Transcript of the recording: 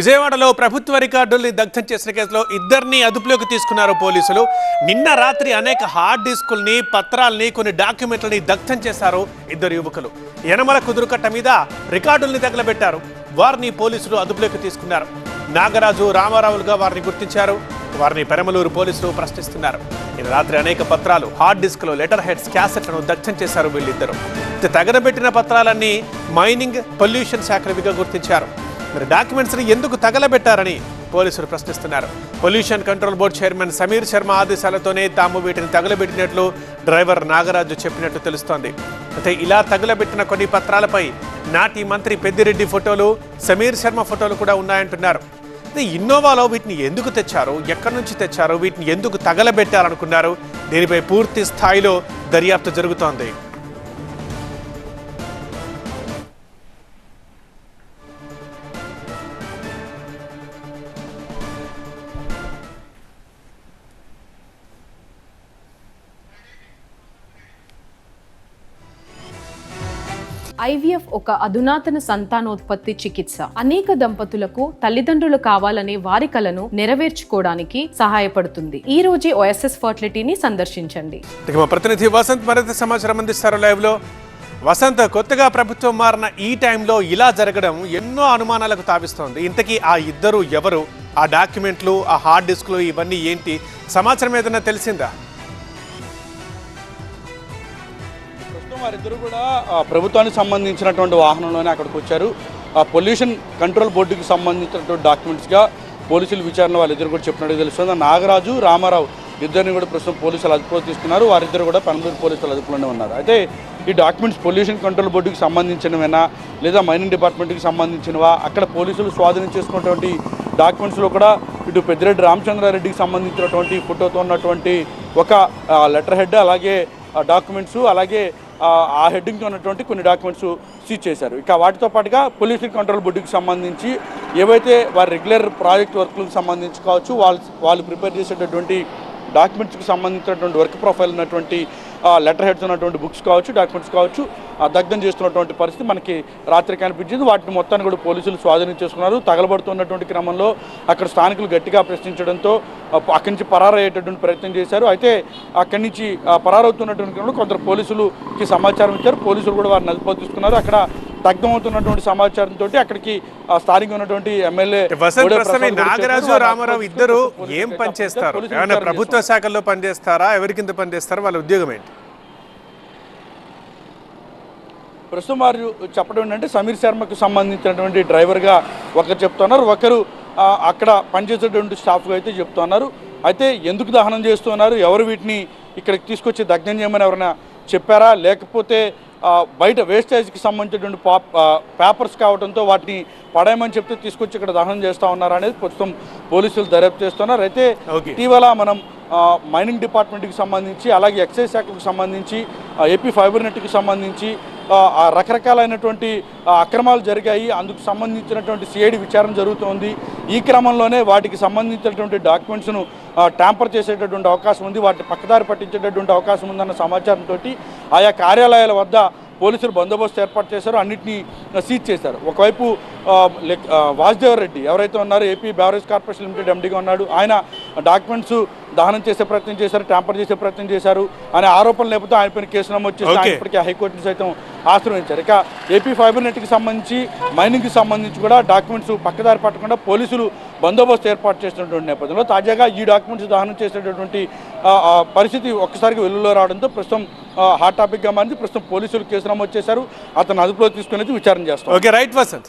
విజయవాడలో ప్రభుత్వ రికార్డుల్ని దగ్ధం చేసిన కేసులో ఇద్దరిని అదుపులోకి తీసుకున్నారు పోలీసులు. నిన్న రాత్రి అనేక హార్డ్ డిస్కుల్ని పత్రాల్ని కొన్ని డాక్యుమెంట్లని దగ్ధం చేశారు ఇద్దరు యువకులు. యనమల కుదురుకట్ట మీద రికార్డుల్ని తగలబెట్టారు. వారిని పోలీసులు అదుపులోకి తీసుకున్నారు. నాగరాజు రామారావులుగా వారిని గుర్తించారు. వారిని పెరమలూరు పోలీసులు ప్రశ్నిస్తున్నారు. నిన్న రాత్రి అనేక పత్రాలు హార్డ్ డిస్క్లు లెటర్ హెడ్స్ క్యాసెట్లను దగ్ధం చేశారు వీళ్ళిద్దరు. తగనబెట్టిన తగలబెట్టిన పత్రాలన్నీ మైనింగ్ పొల్యూషన్ శాఖలవిగా గుర్తించారు. మరి డాక్యుమెంట్స్ని ఎందుకు తగలబెట్టారని పోలీసులు ప్రశ్నిస్తున్నారు. Pollution control board chairman Sameer Sharma ఆదేశాలతోనే తాము వీటిని తగలబెట్టినట్లు డ్రైవర్ నాగరాజు చెప్పినట్లు తెలుస్తోంది. అయితే ఇలా తగలబెట్టిన కొన్ని పత్రాలపై నాటి మంత్రి పెద్దిరెడ్డి ఫోటోలు సమీర్ శర్మ ఫోటోలు కూడా ఉన్నాయంటున్నారు. అయితే ఇన్నోవాలో వీటిని ఎందుకు తెచ్చారు? ఎక్కడి నుంచి తెచ్చారు? వీటిని ఎందుకు తగలబెట్టారనుకున్నారు దీనిపై పూర్తి స్థాయిలో దర్యాప్తు జరుగుతోంది. ఐవీఎఫ్ ఒక అధునాతన సంతానోత్పత్తి చికిత్స. అనేక దంపతులకు తల్లిదండ్రులు కావాలనే వారి కలను నెరవేర్చుకోవడానికి సహాయపడుతుంది. ఈ రోజే ఓఎస్ఎస్ ఫర్టిలిటీని సందర్శించండి. మా ప్రతినిధి వసంత్ మరింత సమాచారం అందిస్తారు లైవ్లో వసంత కొత్తగా ప్రభుత్వం మారిన ఈ టైంలో ఇలా జరగడం ఎన్నో అనుమానాలకు తావిస్తోంది. ఇంతకీ ఆ ఇద్దరు ఎవరు? ఆ డాక్యుమెంట్లు ఆ హార్డ్ డిస్క్లు ఇవన్నీ ఏంటి? సమాచారం ఏదైనా తెలిసిందా? వారిద్దరూ కూడా ప్రభుత్వానికి సంబంధించినటువంటి వాహనంలోనే అక్కడికి వచ్చారు. ఆ పొల్యూషన్ కంట్రోల్ బోర్డుకి సంబంధించినటువంటి డాక్యుమెంట్స్గా పోలీసులు విచారణ వాళ్ళిద్దరు కూడా చెప్పినట్టు తెలుస్తుంది. నాగరాజు రామారావు ఇద్దరిని కూడా ప్రస్తుతం పోలీసులు అదుపులో తీసుకున్నారు. వారిద్దరు కూడా పనులూరు పోలీసులు అదుపులోనే ఉన్నారు. అయితే ఈ డాక్యుమెంట్స్ పొల్యూషన్ కంట్రోల్ బోర్డుకి సంబంధించినవేనా? లేదా మైనింగ్ డిపార్ట్మెంట్కి సంబంధించినవా? అక్కడ పోలీసులు స్వాధీనం చేసుకున్నటువంటి డాక్యుమెంట్స్లో కూడా ఇటు పెద్దిరెడ్డి రామచంద్రారెడ్డికి సంబంధించినటువంటి ఫోటోతో ఉన్నటువంటి ఒక లెటర్ హెడ్ అలాగే డాక్యుమెంట్స్ అలాగే ఆ, ఆ హెడ్డింగ్తో ఉన్నటువంటి కొన్ని డాక్యుమెంట్స్ సీజ్ చేశారు. ఇక వాటితో పాటుగా పొల్యూషన్ కంట్రోల్ బోర్డుకి సంబంధించి ఏవైతే వారి రెగ్యులర్ ప్రాజెక్ట్ వర్క్లకు సంబంధించి కావచ్చు వాళ్ళు వాళ్ళు ప్రిపేర్ చేసేటటువంటి డాక్యుమెంట్స్కి సంబంధించినటువంటి వర్క్ ప్రొఫైల్ ఉన్నటువంటి లెటర్ హెడ్స్ ఉన్నటువంటి బుక్స్ కావచ్చు డాక్యుమెంట్స్ కావచ్చు ఆ దగ్ధం చేస్తున్నటువంటి పరిస్థితి మనకి రాత్రి కనిపించింది. వాటిని మొత్తాన్ని కూడా పోలీసులు స్వాధీనం చేసుకున్నారు. తగలబడుతున్నటువంటి క్రమంలో అక్కడ స్థానికులు గట్టిగా ప్రశ్నించడంతో అక్కడి నుంచి పరారయ్యేటటువంటి ప్రయత్నం చేశారు. అయితే అక్కడి నుంచి ఆ, పరారవుతున్నటువంటి క్రమంలో కొందరు పోలీసులకి సమాచారం ఇచ్చారు. పోలీసులు కూడా వారిని అదుపులో తీసుకున్నారు. అక్కడ దగ్ధమవుతున్నటువంటి సమాచారంతో అక్కడికి ఆ, స్థానికంగా ఉన్నటువంటి ఎమ్మెల్యే నాగరాజు. రామారావు ఇద్దరు ఏం పనిచేస్తారు ప్రభుత్వ. శాఖల్లో పనిచేస్తారా ఎవరి కింద పనిచేస్తారా వాళ్ళ ఉద్యోగం ఏంటి? ప్రస్తుతం వారు చెప్పడం ఏంటంటే సమీర్ శర్మకు సంబంధించినటువంటి డ్రైవర్గా ఒకరు చెప్తున్నారు. ఒకరు అక్కడ పనిచేసేటువంటి స్టాఫ్గా అయితే చెప్తున్నారు. అయితే ఎందుకు దహనం చేస్తున్నారు? ఎవరు వీటిని ఇక్కడికి తీసుకొచ్చి దగ్ధం చేయమని ఎవరైనా చెప్పారా? లేకపోతే బయట వేస్టేజ్కి సంబంధించినటువంటి పేపర్స్ కావడంతో వాటిని పడేయమని చెప్తే తీసుకొచ్చి ఇక్కడ దహనం చేస్తూ ఉన్నారు అనేది ప్రస్తుతం పోలీసులు దర్యాప్తు చేస్తున్నారు అయితే. ఇటీవల మనం మైనింగ్ డిపార్ట్మెంట్కి సంబంధించి అలాగే ఎక్సైజ్ శాఖకు సంబంధించి ఏపీ ఫైబర్ నెట్కి సంబంధించి రకరకాలైనటువంటి అక్రమాలు జరిగాయి. అందుకు సంబంధించినటువంటి సిఐడి విచారణ జరుగుతోంది. ఈ క్రమంలోనే వాటికి సంబంధించినటువంటి డాక్యుమెంట్స్ను ట్యాంపర్ చేసేటటువంటి అవకాశం ఉంది. వాటిని పక్కదారి పట్టించేటటువంటి అవకాశం ఉందన్న సమాచారంతో ఆయా కార్యాలయాల వద్ద పోలీసులు బందోబస్తు ఏర్పాటు చేశారు. అన్నింటినీ సీజ్ చేశారు. ఒకవైపు లెక్- వాసుదేవ్ రెడ్డి ఎవరైతే ఉన్నారో ఏపీ బ్యావరేజ్ కార్పొరేషన్ లిమిటెడ్ ఎండీగా ఉన్నాడు. ఆయన డాక్యుమెంట్స్ దహనం చేసే ప్రయత్నం చేశారు ట్యాంపర్ చేసే ప్రయత్నం చేశారు అనే ఆరోపణలు లేకపోతే ఆయన పైన కేసు నమోదు చేసి ఆయన. ఇప్పటికే హైకోర్టుని సైతం ఆశ్రయించారు. ఇక ఏపీ ఫైబర్ నెట్కి సంబంధించి మైనింగ్కి సంబంధించి కూడా డాక్యుమెంట్స్ పక్కదారి పట్టకుండా పోలీసులు బందోబస్తు ఏర్పాటు చేసినటువంటి నేపథ్యంలో తాజాగా ఈ డాక్యుమెంట్స్ దహనం ఆ, పరిస్థితి ఒక్కసారిగా వెలుగులో రావడంతో ప్రస్తుతం హాట్ టాపిక్గా మారింది. ప్రస్తుతం పోలీసులు కేసు నమోదు చేశారు. అతను అదుపులో తీసుకునేది విచారణ చేస్తారు ఓకే రైట్ వసంత్.